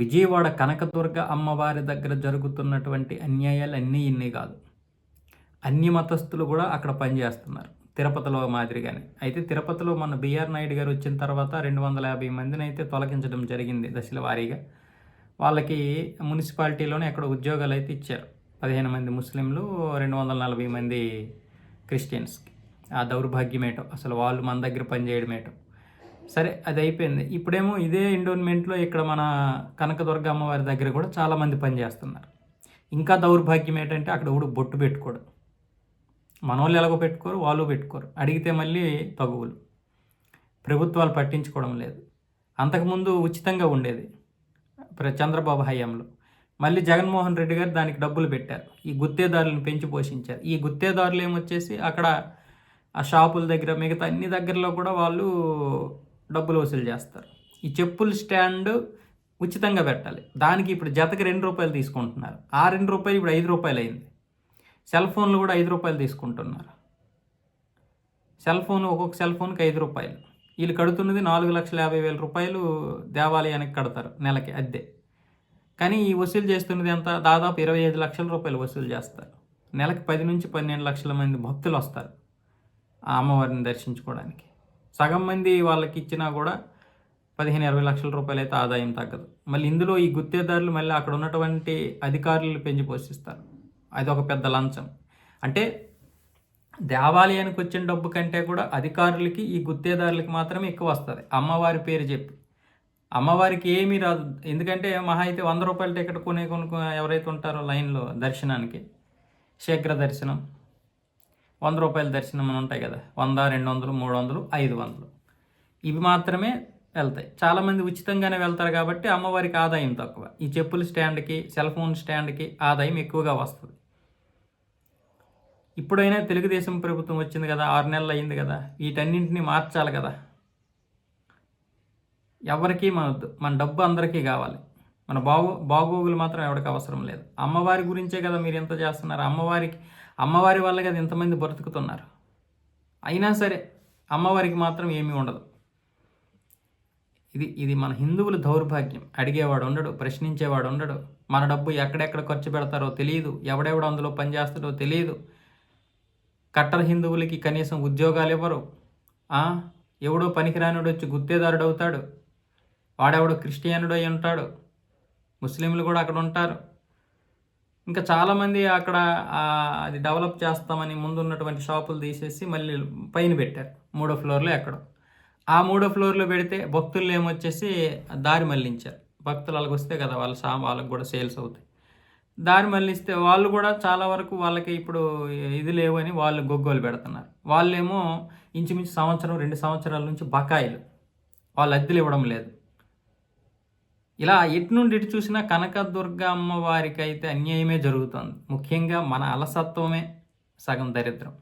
విజయవాడ కనకదుర్గ అమ్మవారి దగ్గర జరుగుతున్నటువంటి అన్యాయాలు అన్నీ ఇన్ని కాదు. అన్ని మతస్థులు కూడా అక్కడ పనిచేస్తున్నారు తిరుపతిలో మాదిరిగానే. అయితే తిరుపతిలో మన బిఆర్ నాయుడు గారు వచ్చిన తర్వాత రెండు వందల యాభై మందిని అయితే తొలగించడం జరిగింది దశల వారీగా. వాళ్ళకి మున్సిపాలిటీలోనే అక్కడ ఉద్యోగాలు అయితే ఇచ్చారు. పదిహేను మంది ముస్లింలు రెండు వందల నలభై మంది క్రిస్టియన్స్కి. ఆ దౌర్భాగ్యమేటో అసలు వాళ్ళు మన దగ్గర పనిచేయడమేటో సరే అది అయిపోయింది ఇప్పుడేమో ఇదే ఎండోన్మెంట్లో ఇక్కడ మన కనకదుర్గ అమ్మవారి దగ్గర కూడా చాలామంది పనిచేస్తున్నారు ఇంకా దౌర్భాగ్యం ఏంటంటే అక్కడ కూడా బొట్టు పెట్టుకోడు. మన వాళ్ళు ఎలాగో పెట్టుకోరు వాళ్ళు పెట్టుకోరు. అడిగితే మళ్ళీ తగువులు. ప్రభుత్వాలు పట్టించుకోవడం లేదు. అంతకుముందు ఉచితంగా ఉండేది చంద్రబాబు హయాంలో. మళ్ళీ జగన్మోహన్ రెడ్డి గారు దానికి డబ్బులు పెట్టారు. ఈ గుత్తేదారులను పెంచి పోషించారు. ఈ గుత్తేదారులు ఏమొచ్చేసి అక్కడ ఆ షాపుల దగ్గర మిగతా అన్ని దగ్గరలో కూడా వాళ్ళు డబ్బులు వసూలు చేస్తారు. ఈ చెప్పుల స్టాండ్ ఉచితంగా పెట్టాలి. దానికి ఇప్పుడు జతకి రెండు రూపాయలు తీసుకుంటున్నారు. ఆ రెండు రూపాయలు ఇప్పుడు ఐదు రూపాయలు అయింది. సెల్ ఫోన్లు కూడా ఐదు రూపాయలు తీసుకుంటున్నారు. సెల్ ఫోన్ ఒక్కొక్క సెల్ ఫోన్కి ఐదు రూపాయలు. వీళ్ళు కడుతున్నది నాలుగు లక్షల యాభై వేల రూపాయలు దేవాలయానికి కడతారు నెలకి అద్దె. కానీ ఈ వసూలు చేస్తున్నది ఎంత? దాదాపు ఇరవై ఐదు లక్షల రూపాయలు వసూలు చేస్తారు. నెలకి పది నుంచి పన్నెండు లక్షల మంది భక్తులు వస్తారు ఆ అమ్మవారిని దర్శించుకోవడానికి. సగం మంది వాళ్ళకి ఇచ్చినా కూడా పదిహేను ఇరవై లక్షల రూపాయలు అయితే ఆదాయం తగ్గదు. మళ్ళీ ఇందులో ఈ గుత్తేదారులు మళ్ళీ అక్కడ ఉన్నటువంటి అధికారులు పెంచి పోషిస్తారు. అది ఒక పెద్ద లంచం. అంటే దేవాలయానికి వచ్చిన డబ్బు కంటే కూడా అధికారులకి ఈ గుత్తేదారులకి మాత్రమే ఎక్కువ వస్తుంది. అమ్మవారి పేరు చెప్పి. అమ్మవారికి ఏమీ రాదు. ఎందుకంటే మహా అయితే వంద రూపాయల టికెట్ కొనే కొనుక్కో ఎవరైతే ఉంటారో లైన్లో దర్శనానికి శీఘ్ర దర్శనం. వంద రూపాయల దర్శనం అని ఉంటాయి కదా. వంద రెండు వందలు మూడు వందలు ఐదు వందలు. ఇవి మాత్రమే వెళ్తాయి. చాలామంది ఉచితంగానే వెళ్తారు కాబట్టి అమ్మవారికి ఆదాయం తక్కువ. ఈ చెప్పుల స్టాండ్కి సెల్ ఫోన్ స్టాండ్కి ఆదాయం ఎక్కువగా వస్తుంది. ఇప్పుడైనా తెలుగుదేశం ప్రభుత్వం వచ్చింది కదా ఆరు నెలలు అయింది కదా వీటన్నింటినీ మార్చాలి కదా. ఎవరికీ మన మన డబ్బు అందరికీ కావాలి. మన బాగో బాగోగులు మాత్రం ఎవరికి అవసరం లేదు. అమ్మవారి గురించే కదా మీరు ఎంత చేస్తున్నారు. అమ్మవారికి అమ్మవారి వల్ల కదా ఇంతమంది బ్రతుకుతున్నారు. అయినా సరే అమ్మవారికి మాత్రం ఏమీ ఉండదు. ఇది ఇది మన హిందువుల దౌర్భాగ్యం. అడిగేవాడు ఉండడు ప్రశ్నించేవాడు ఉండడు. మన డబ్బు ఎక్కడెక్కడ ఖర్చు పెడతారో తెలియదు. ఎవడెవడు అందులో పనిచేస్తాడో తెలియదు. కట్టర్ హిందువులకి కనీసం ఉద్యోగాలు ఇవ్వరు. ఎవడో పనికిరానుడు వచ్చి గుత్తేదారుడు అవుతాడు వాడెవడో క్రిస్టియనుడు అయి ఉంటాడు. ముస్లింలు కూడా అక్కడ ఉంటారు. ఇంకా చాలామంది అక్కడ అది డెవలప్ చేస్తామని ముందు ఉన్నటువంటి షాపులు తీసేసి మళ్ళీ పైన పెట్టారు. మూడో ఫ్లోర్లో ఎక్కడో. ఆ మూడో ఫ్లోర్లో పెడితే భక్తులు ఏమొచ్చేసి దారి మళ్ళించారు భక్తులు వాళ్ళకి వస్తే కదా వాళ్ళ సా వాళ్ళకి కూడా సేల్స్ అవుతాయి. దారి మళ్ళిస్తే వాళ్ళు కూడా చాలా వరకు వాళ్ళకి ఇప్పుడు ఇది లేవని వాళ్ళు గొగ్గోలు పెడుతున్నారు. వాళ్ళేమో ఇంచుమించు సంవత్సరం రెండు సంవత్సరాల నుంచి బకాయిలు. వాళ్ళు అద్దెలు ఇవ్వడం లేదు. ఇలా ఎటు నుండి ఇటు చూసినా కనకదుర్గ అమ్మవారికి అయితే అన్యాయమే జరుగుతుంది. ముఖ్యంగా మన అలసత్వమే సగం దరిద్రం.